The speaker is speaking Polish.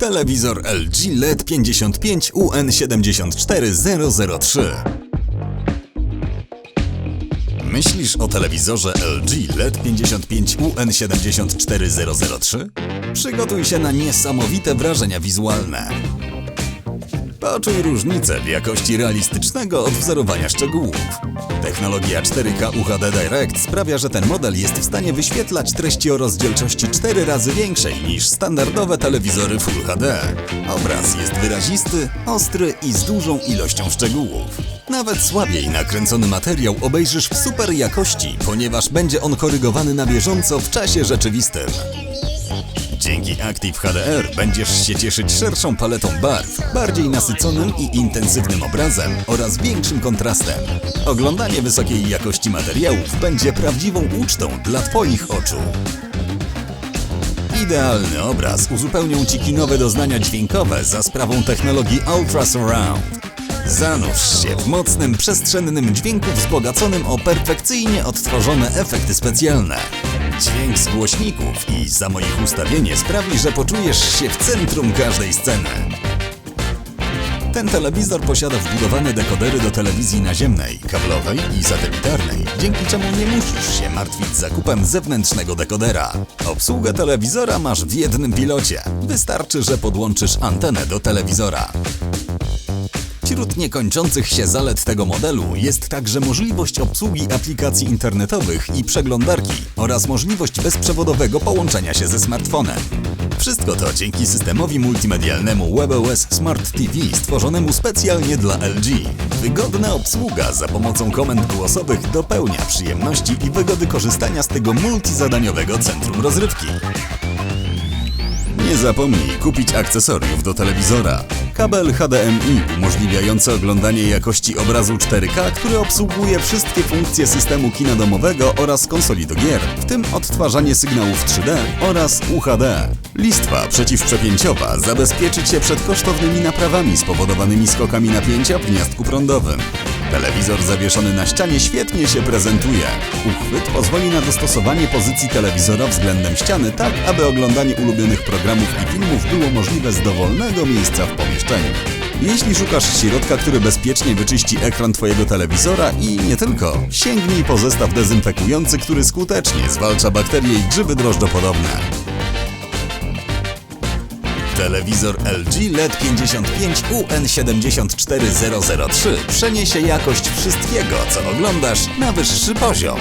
Telewizor LG LED 55 UN74003. Myślisz o telewizorze LG LED 55 UN74003? Przygotuj się na niesamowite wrażenia wizualne. Poczuj różnicę w jakości realistycznego odwzorowania szczegółów. Technologia 4K UHD Direct sprawia, że ten model jest w stanie wyświetlać treści o rozdzielczości 4 razy większej niż standardowe telewizory Full HD. Obraz jest wyrazisty, ostry i z dużą ilością szczegółów. Nawet słabiej nakręcony materiał obejrzysz w super jakości, ponieważ będzie on korygowany na bieżąco w czasie rzeczywistym. Dzięki Active HDR będziesz się cieszyć szerszą paletą barw, bardziej nasyconym i intensywnym obrazem oraz większym kontrastem. Oglądanie wysokiej jakości materiałów będzie prawdziwą ucztą dla Twoich oczu. Idealny obraz uzupełnią Ci kinowe doznania dźwiękowe za sprawą technologii Ultra Surround. Zanurz się w mocnym, przestrzennym dźwięku wzbogaconym o perfekcyjnie odtworzone efekty specjalne. Dźwięk z głośników i samo ich ustawienie sprawi, że poczujesz się w centrum każdej sceny. Ten telewizor posiada wbudowane dekodery do telewizji naziemnej, kablowej i satelitarnej, dzięki czemu nie musisz się martwić zakupem zewnętrznego dekodera. Obsługę telewizora masz w jednym pilocie. Wystarczy, że podłączysz antenę do telewizora. Wśród niekończących się zalet tego modelu jest także możliwość obsługi aplikacji internetowych i przeglądarki oraz możliwość bezprzewodowego połączenia się ze smartfonem. Wszystko to dzięki systemowi multimedialnemu WebOS Smart TV stworzonemu specjalnie dla LG. Wygodna obsługa za pomocą komend głosowych dopełnia przyjemności i wygody korzystania z tego multizadaniowego centrum rozrywki. Nie zapomnij kupić akcesoriów do telewizora. Kabel HDMI umożliwiający oglądanie jakości obrazu 4K, który obsługuje wszystkie funkcje systemu kina domowego oraz konsoli do gier, w tym odtwarzanie sygnałów 3D oraz UHD. Listwa przeciwprzepięciowa zabezpieczy Cię przed kosztownymi naprawami spowodowanymi skokami napięcia w gniazdku prądowym. Telewizor zawieszony na ścianie świetnie się prezentuje. Uchwyt pozwoli na dostosowanie pozycji telewizora względem ściany tak, aby oglądanie ulubionych programów i filmów było możliwe z dowolnego miejsca w pomieszczeniu. Jeśli szukasz środka, który bezpiecznie wyczyści ekran Twojego telewizora i nie tylko, sięgnij po zestaw dezynfekujący, który skutecznie zwalcza bakterie i grzyby drożdżopodobne. Telewizor LG LED 55 UN74003 przeniesie jakość wszystkiego, co oglądasz, na wyższy poziom.